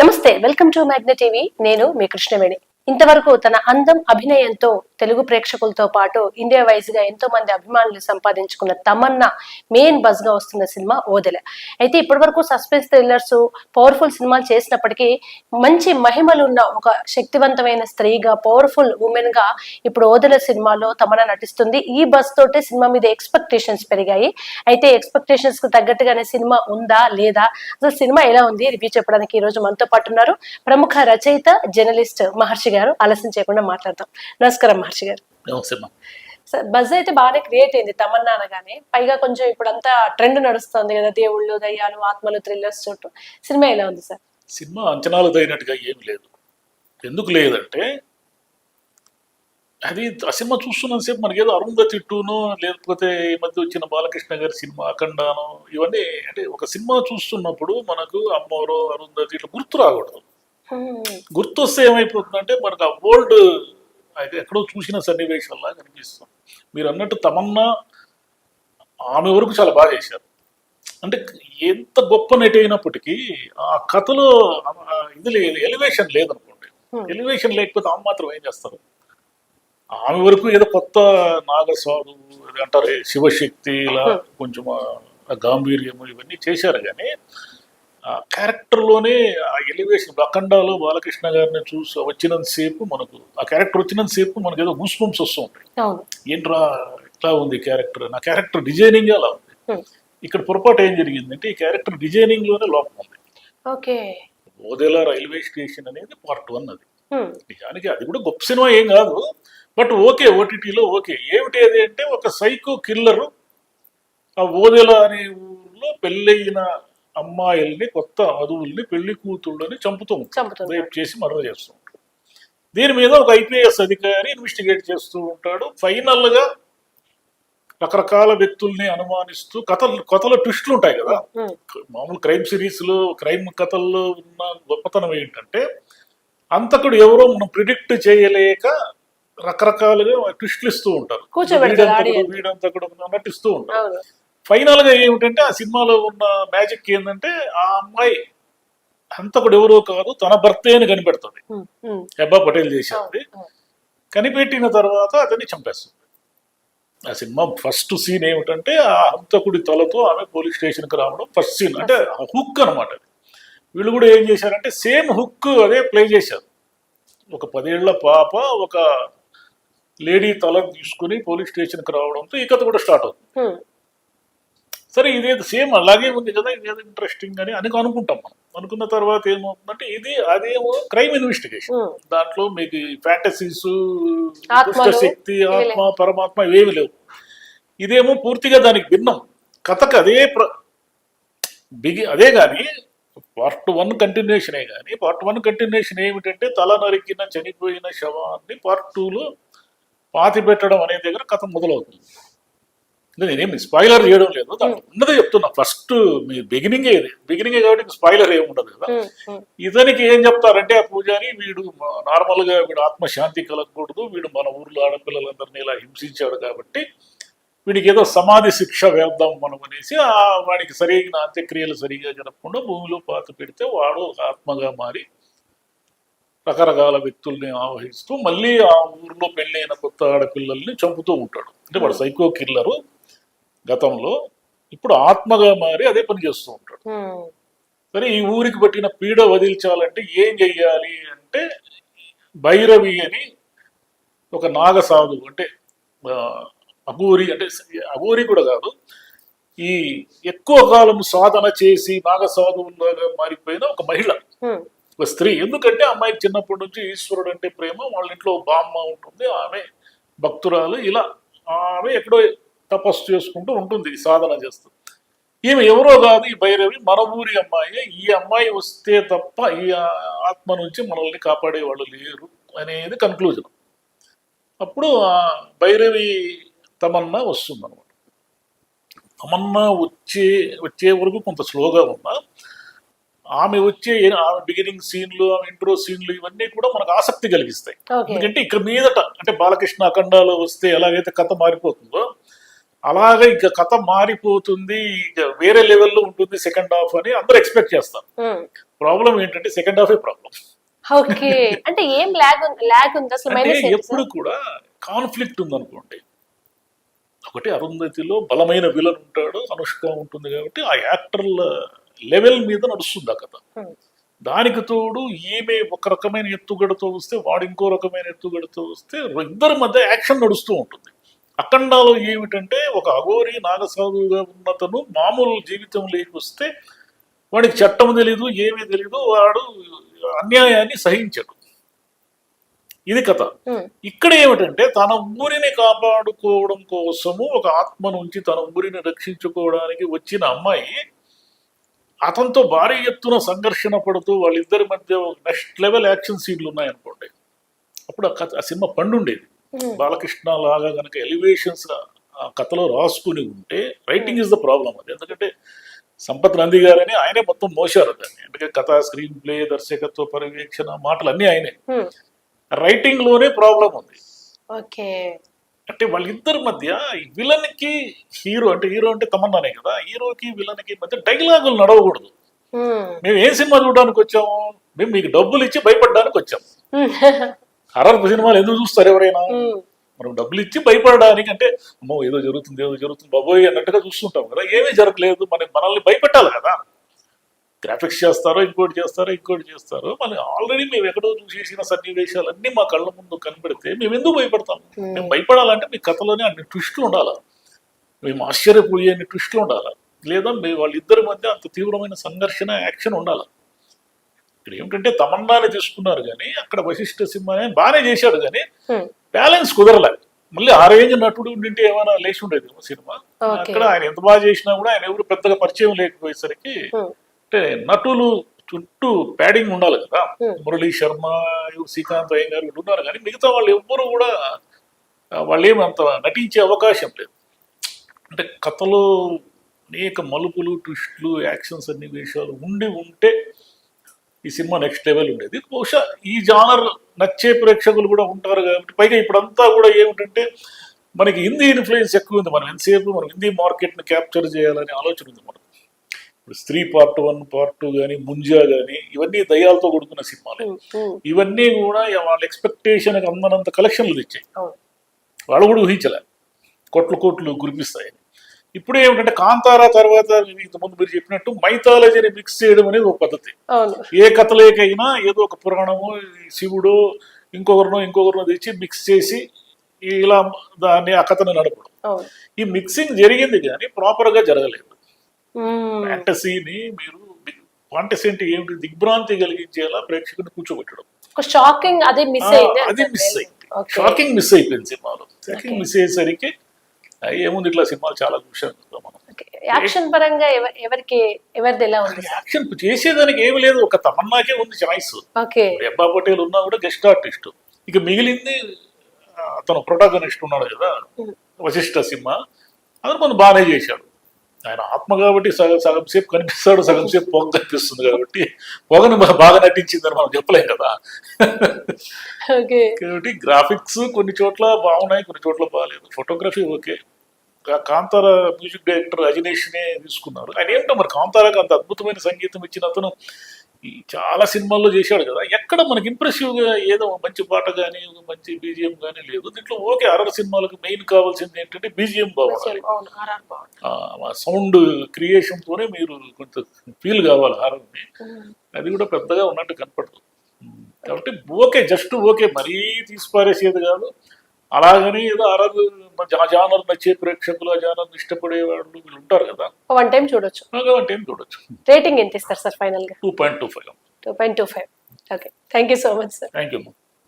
నమస్తే welcome to Magna TV. నేను మీ కృష్ణవేణి. ఇంతవరకు తన అందం అభినయంతో తెలుగు ప్రేక్షకులతో పాటు ఇండియా వైజ్గా ఎంతో మంది అభిమానులు సంపాదించుకున్న తమన్నా మెయిన్ బజ్గా వస్తున్న సినిమా ఓదెల. అయితే ఇప్పటి వరకు సస్పెన్స్ థ్రిల్లర్స్ పవర్ఫుల్ సినిమాలు చేసినప్పటికీ మంచి మహిమలు ఉన్న ఒక శక్తివంతమైన స్త్రీగా పవర్ఫుల్ ఉమెన్గా ఇప్పుడు ఓదెల సినిమాలో తమన్నా నటిస్తుంది. ఈ బస్ తోటే సినిమా మీద ఎక్స్పెక్టేషన్స్ పెరిగాయి. అయితే ఎక్స్పెక్టేషన్స్కు తగ్గట్టుగానే సినిమా ఉందా లేదా? అసలు సినిమా ఎలా ఉంది? రివ్యూ చెప్పడానికి ఈ రోజు మనతో పాటు ఉన్నారు ప్రముఖ రచయిత జర్నలిస్ట్ మహర్షి గారు ఆలస్యం చేయకుండా మాట్లాడతాం నమస్కారం మహర్షి గారు. సార్ బజ్ అయితే బాగానే క్రియేట్ అయింది తమన్నా అనగానే. పైగా కొంచెం ఇప్పుడు అంతా ట్రెండ్ నడుస్తుంది కదా దేవుళ్ళు దయ్యాలు ఆత్మలు థ్రిల్లర్స్ చుట్టూ. సినిమా ఎలా ఉంది సార్? సినిమా అంచనాలు తగినట్టుగా ఏమి లేదు. ఎందుకు లేదంటే అది ఆ సినిమా చూస్తున్నంతసేపు మనకి ఏదో అరుంధతి టూను లేకపోతే ఈ మధ్య వచ్చిన బాలకృష్ణ గారి సినిమా అఖండాను ఇవన్నీ అంటే ఒక సినిమా చూస్తున్నప్పుడు మనకు అమ్మోరో అరుంధతి ఇట్లా గుర్తు రాకూడదు. గుర్తు వస్తే ఏమైపోతుందంటే మనకు ఆ ఓల్డ్ ఎక్కడో చూసిన సన్నివేశాల్లా కనిపిస్తుంది. మీరు అన్నట్టు తమన్నా ఆమె వరకు చాలా బాగా చేశారు. అంటే ఎంత గొప్ప నటి అయినప్పటికీ ఆ కథలో ఇది లేదు ఎలివేషన్ లేదనుకోండి. Hmm. ఎలివేషన్ లేకపోతే ఆమె మాత్రం ఏం చేస్తారు? ఆమె వరకు ఏదో కొత్త నాగస్వాదు అది అంటారే శివశక్తి ఇలా Hmm. కొంచెం గాంభీర్యము ఇవన్నీ చేశారు. కానీ క్యారెక్టర్లోనే ఆ ఎలివేషన్ అఖండాలో బాలకృష్ణ గారిని చూసి వచ్చినంతసేపు మనకు ఆ క్యారెక్టర్ వచ్చినంతసేపు మనకు ఏదో గూస్ బంప్స్ వస్తూ ఉంటాయి. ఏంట్రా ఇట్లా ఉంది క్యారెక్టర్ నా క్యారెక్టర్ డిజైనింగ్ అలా ఉంది. ఇక్కడ పొరపాటు ఏం జరిగిందంటే ఈ క్యారెక్టర్ డిజైనింగ్లోనే లోపం ఉంది. ఓకే. ఓదెలా రైల్వే స్టేషన్ అనేది పార్ట్ వన్ అది. నిజానికి అది కూడా గొప్ప సినిమా ఏం కాదు. బట్ ఓకే ఓటీటీలో ఓకే. ఏమిటి అది అంటే ఒక సైకో కిల్లరు ఆ ఓదెల అనే ఊర్లో పెళ్ళయిన అమ్మాయిల్ని కొత్త వధువుల్ని పెళ్ళి కూతుళ్ళని చంపుతూ ఉంటాడు. చంపుతుంది. రేప్ చేసి మర్డర్ చేస్తూ ఉంటాడు దీని మీద ఒక ఐపీఎస్ అధికారి ఇన్వెస్టిగేట్ చేస్తూ ఉంటాడు. ఫైనల్గా రకరకాల వ్యక్తుల్ని అనుమానిస్తూ కథలు కథల ట్విస్టులు ఉంటాయి కదా. మామూలు క్రైమ్ సిరీస్లో క్రైమ్ కథల్లో ఉన్న గొప్పతనం ఏంటంటే అంతకుడు ఎవరో మనం ప్రిడిక్ట్ చేయలేక రకరకాలుగా ట్విస్టులు ఇస్తూ ఉంటారు. వీడంతకుడు. వీడంతకుడు అన్నట్టు ఇస్తూ ఉంటారు అవును ఫైనల్గా ఏమిటంటే ఆ సినిమాలో ఉన్న మ్యాజిక్ ఏంటంటే ఆ అమ్మాయి హంతకుడు ఎవరో కాదు తన భర్తే అని కనిపెడుతుంది. హెబ్బా పటేల్ చేసేది. కనిపెట్టిన తర్వాత అతన్ని చంపేస్తుంది. ఆ సినిమా ఫస్ట్ సీన్ ఏమిటంటే ఆ హంతకుడి తలతో ఆమె పోలీస్ స్టేషన్కి రావడం ఫస్ట్ సీన్. అంటే హుక్ అనమాట వీళ్ళు కూడా ఏం చేశారంటే సేమ్ హుక్ అదే ప్లే చేశారు. ఒక పదేళ్ళ పాప ఒక లేడీ తల తీసుకుని పోలీస్ స్టేషన్కి రావడంతో ఈ కథ కూడా స్టార్ట్ అవుతుంది. సరే ఇదేదో సేమ్ అలాగే ఉంది కదా ఇదేదో ఇంట్రెస్టింగ్ అని అని అనుకుంటాం మనం. అనుకున్న తర్వాత ఏమవుతుందంటే ఇది అదేమో క్రైమ్ ఇన్వెస్టిగేషన్. దాంట్లో మీకు ఫ్యాంటసీస్ శక్తి ఆత్మ పరమాత్మ ఇవేమి లేవు. ఇదేమో పూర్తిగా దానికి భిన్నం. కథకు అదే బిగి అదే కానీ పార్ట్ వన్ కంటిన్యూషనే కానీ పార్ట్ వన్ కంటిన్యూషన్ ఏమిటంటే తల నరికిన చనిపోయిన శవాన్ని పార్ట్ టూలో పాతి పెట్టడం అనే దగ్గర కథ మొదలవుతుంది. నేనేమి స్పాయిలర్ చేయడం లేదు ఉన్నదే చెప్తున్నా. ఫస్ట్ మీ బిగినింగే బిగినింగే కాబట్టి స్పాయిలర్ ఏమి ఉండదు కదా. ఇతనికి ఏం చెప్తారంటే ఆ పూజారి వీడు నార్మల్గా వీడు ఆత్మశాంతి కలగకూడదు వీడు మన ఊర్లో ఆడపిల్లలందరినీ ఇలా హింసించాడు కాబట్టి వీడికి ఏదో సమాధి శిక్ష వేద్దాం మనం అనేసి ఆ వాడికి సరైన అంత్యక్రియలు సరిగా జరగకుండా భూమిలో పాత పెడితే వాడు ఆత్మగా మారి రకరకాల వ్యక్తుల్ని ఆవహిస్తూ మళ్ళీ ఆ ఊర్లో పెళ్ళైన కొత్త ఆడపిల్లల్ని చంపుతూ ఉంటాడు. అంటే వాడు సైకో కిల్లరు గతంలో ఇప్పుడు ఆత్మగా మారి అదే పని చేస్తూ ఉంటాడు. సరే ఈ ఊరికి పట్టిన పీడ వదిల్చాలంటే ఏం చెయ్యాలి అంటే భైరవి అని ఒక నాగసాధు అంటే ఆ, అఘోరి అంటే అఘోరి కూడా కాదు ఈ ఎక్కువ కాలం సాధన చేసి నాగసాధువులాగా మారిపోయిన ఒక మహిళ. ఒక స్త్రీ ఎందుకంటే అమ్మాయికి చిన్నప్పటి నుంచి ఈశ్వరుడు అంటే ప్రేమ వాళ్ళ ఇంట్లో బామ్మ ఉంటుంది ఆమె భక్తురాలు ఇలా ఆమె ఎక్కడో తపస్సు చేసుకుంటూ ఉంటుంది సాధన చేస్తూ. ఈమె ఎవరో కాదు ఈ భైరవి మన ఊరి అమ్మాయి. ఈ అమ్మాయి వస్తే తప్ప ఈ ఆత్మ నుంచి మనల్ని కాపాడే వాళ్ళు లేరు అనేది కన్క్లూజన్ అప్పుడు భైరవి తమన్నా వస్తుంది అనమాట తమన్నా వచ్చే వచ్చే వరకు కొంత స్లోగా ఉన్నా. ఆమె వచ్చే ఆమె బిగినింగ్ సీన్లు ఆమె ఇంట్రో సీన్లు ఇవన్నీ కూడా మనకు ఆసక్తి కలిగిస్తాయి. ఎందుకంటే ఇక్కడ మీదట అంటే బాలకృష్ణ అఖండాలు వస్తే ఎలాగైతే కథ మారిపోతుందో అలాగే ఇక కథ మారిపోతుంది ఇక వేరే లెవెల్లో ఉంటుంది సెకండ్ హాఫ్ అని అందరూ ఎక్స్పెక్ట్ చేస్తారు. ప్రాబ్లం ఏంటంటే సెకండ్ హాఫే ప్రాబ్లం ఓకే. అంటే ఏం ఉంది అసలు? ఎప్పుడు కూడా కాన్ఫ్లిక్ట్ ఉందనుకోండి. ఒకటి అరుంధతిలో బలమైన విలన్ ఉంటాడు అనుష్క ఉంటుంది కాబట్టి ఆ యాక్టర్ల లెవెల్ మీద నడుస్తుంది ఆ కథ. దానికి తోడు ఈమె ఒక రకమైన ఎత్తుగడతో వస్తే వాడు ఇంకో రకమైన ఎత్తుగడతో వస్తే ఇద్దరి మధ్య యాక్షన్ నడుస్తూ ఉంటుంది. అఖండాలో ఏమిటంటే ఒక అఘోరి నాగసాధువుగా ఉన్నతను మామూలు జీవితంలోకి వస్తే వాడికి చట్టం తెలీదు ఏమీ తెలీదు వాడు అన్యాయాన్ని సహించడు. ఇది కథ. ఇక్కడ ఏమిటంటే తన ఊరిని కాపాడుకోవడం కోసము ఒక ఆత్మ నుంచి తన ఊరిని రక్షించుకోవడానికి వచ్చిన అమ్మాయి అతనితో భారీ ఎత్తున సంఘర్షణ పడుతూ వాళ్ళిద్దరి మధ్య నెక్స్ట్ లెవెల్ యాక్షన్ సీన్లు ఉన్నాయనుకోండి. అప్పుడు ఆ సినిమా పండుండేది. బాలకృష్ణ లాగా కనుక ఎలివేషన్స్ ఆ కథలో రాసుకుని ఉంటే రైటింగ్ ఇస్ ద ప్రాబ్లం అది. ఎందుకంటే సంపత్ నంది గారని ఆయనే మొత్తం మోసారు దాన్ని. ఎందుకంటే కథ స్క్రీన్ ప్లే దర్శకత్వ పర్యవేక్షణ మాటలు అన్నీ ఆయనే రైటింగ్లోనే ప్రాబ్లం ఉంది. ఓకే. అంటే వాళ్ళిద్దరి మధ్య విలన్కి హీరో అంటే హీరో అంటే తమన్నానే కదా. హీరోకి విలన్కి మధ్య డైలాగులు నడవకూడదు. మేము ఏం సినిమా చూడడానికి వచ్చాము మేము మీకు డబ్బులు ఇచ్చి భయపడడానికి వచ్చాము హర్రర్ సినిమాలు ఎందుకు చూస్తారు ఎవరైనా? మనం డబ్బులు ఇచ్చి భయపడడానికి అంటే అమ్మో ఏదో జరుగుతుంది ఏదో జరుగుతుంది బాబోయ్ అన్నట్టుగా చూస్తుంటాం కదా. ఏమీ జరగలేదు మన మనల్ని భయపెట్టాలి కదా. గ్రాఫిక్స్ చేస్తారో ఇంకోటి చేస్తారో ఇంకోటి చేస్తారో మన ఆల్రెడీ మేము ఎక్కడో చూసేసిన సన్నివేశాలన్నీ మా కళ్ళ ముందు కనబడితే మేము ఎందుకు భయపడతాం? మేము భయపడాలంటే మీ కథలోనే అన్ని ట్విస్టులు ఉండాలి? మేము ఆశ్చర్యపోయే అన్ని ట్విస్టులు ఉండాలి? లేదా మీ వాళ్ళిద్దరి మధ్య అంత తీవ్రమైన సంఘర్షణ యాక్షన్ ఉండాలి? ఇక్కడ ఏమిటంటే తమన్నాని తీసుకున్నారు కానీ అక్కడ వశిష్ఠ సింహానే బాగానే చేశాడు కానీ బ్యాలెన్స్ కుదరలే. మళ్ళీ ఆ రేంజ్ నటుడు ఉండింటే ఏమైనా లేచి ఉండేది సినిమా. అక్కడ ఆయన ఎంత బాగా చేసినా కూడా ఆయన ఎవరు పెద్దగా పరిచయం లేకపోయేసరికి అంటే నటులు చుట్టూ ప్యాడింగ్ ఉండాలి కదా. మురళీ శర్మ శ్రీకాంత్ అయ్య గారు వీళ్ళు ఉన్నారు కానీ మిగతా వాళ్ళు ఎవ్వరు కూడా వాళ్ళు అంత నటించే అవకాశం లేదు. అంటే కథలో అనేక మలుపులు ట్విస్టులు యాక్షన్ సన్నివేశాలు ఉండి ఉంటే ఈ సినిమా నెక్స్ట్ లెవెల్ ఉండేది. బహుశా ఈ జానర్ నచ్చే ప్రేక్షకులు కూడా ఉంటారు కాబట్టి పైగా ఇప్పుడంతా కూడా ఏమిటంటే మనకి హిందీ ఇన్ఫ్లుయెన్స్ ఎక్కువ ఉంది. మనం ఎంతసేపు మనం హిందీ మార్కెట్ని క్యాప్చర్ చేయాలనే ఆలోచన ఉంది మనకు. ఇప్పుడు స్త్రీ పార్ట్ వన్ పార్ట్ టూ కానీ ముంజా కానీ ఇవన్నీ దయ్యాలతో కొడుకున్న సినిమాలు. ఇవన్నీ కూడా వాళ్ళ ఎక్స్పెక్టేషన్ అందనంత కలెక్షన్లు తెచ్చాయి. వాళ్ళు కూడా ఊహించలే. కోట్లు కోట్లు కురిపిస్తాయి. ఇప్పుడు ఏమిటంటే కాంతారా తర్వాత ఇంతకుముందు మీరు చెప్పినట్టు మైథాలజీని మిక్స్ చేయడం అనేది ఒక పద్ధతి. ఏ కథలేకైనా ఏదో ఒక పురాణము శివుడు ఇంకొకరినో ఇంకొకరినో తెచ్చి మిక్స్ చేసి ఇలా దాన్ని ఆ కథను నడపడం. ఈ మిక్సింగ్ జరిగింది కానీ ప్రాపర్గా జరగలేదు. ఫ్యాంటసీని మీరు ఫ్యాంటసీ అంటే ఏమిటి? దిగ్భ్రాంతి కలిగించేలా ప్రేక్షకుని కూర్చోబెట్టడం. షాకింగ్ అదే మిస్ అయింది అది మిస్ అయింది. షాకింగ్ మిస్ అయిపోయింది సినిమాలో. షాకింగ్. మిస్ అయ్యేసరికి ఏముంది ఇట్లా సినిమాలు చాలా చూసాం మనం. యాక్షన్ పరంగా ఎవ- ఎవరికి ఎవరిది ఎలా ఉంది? యాక్షన్ చేసేదానికి ఏమి లేదు. ఒక తమన్నాకే ఉంది చాయిస్. ఓకే. రెబ్బా పటేల్ ఉన్నా కూడా గెస్ట్ ఆర్టిస్ట్. ఇక మిగిలింది అతను ప్రొటాగనిస్ట్ ఉన్నాడు కదా. వశిష్ఠ సింహ అతను కొంచెం బాగానే చేశాడు. ఆయన ఆత్మ కాబట్టి సగం సగం సేపు కనిపిస్తాడు సగం సేపు పొగ కనిపిస్తుంది కాబట్టి పొగను బాగా నటించిందని మనం చెప్పలేం కదా. కాబట్టి గ్రాఫిక్స్ కొన్ని చోట్ల బాగున్నాయి కొన్ని చోట్ల బాగాలేదు. Photography okay. Kantara music director అజినేష్నే తీసుకున్నారు. ఆయన ఏంటో మరి కాంతారాకి అంత అద్భుతమైన సంగీతం ఇచ్చిన అతను చాలా సినిమాల్లో చేశాడు కదా. ఎక్కడ మనకి ఇంప్రెసివ్గా ఏదో మంచి పాట కానీ మంచి బీజిఎం కానీ లేదు. దీంట్లో ఓకే అరవై సినిమాలకు మెయిన్ కావాల్సింది ఏంటంటే బీజిఎం బాగుండాలి సౌండ్ క్రియేషన్ తోనే మీరు కొంత ఫీల్ కావాలి హారర్ని అది కూడా పెద్దగా ఉన్నట్టు కనపడదు. కాబట్టి ఓకే జస్ట్ ఓకే మరీ తీసి పారేసేది కాదు. అలాగని ఏదో అరదు జానర్ నచ్చే ప్రేక్షకులు ఆ జానర్ ఇష్టపడే వాళ్ళు వీళ్ళు ఉంటారు కదా. వన్ టైం చూడొచ్చు. అలాంటి ఏం చూడొచ్చు. రేటింగ్ ఎంత ఇస్తారు సార్ ఫైనల్గా? Two point two five two point two five okay thank you so much sir thank you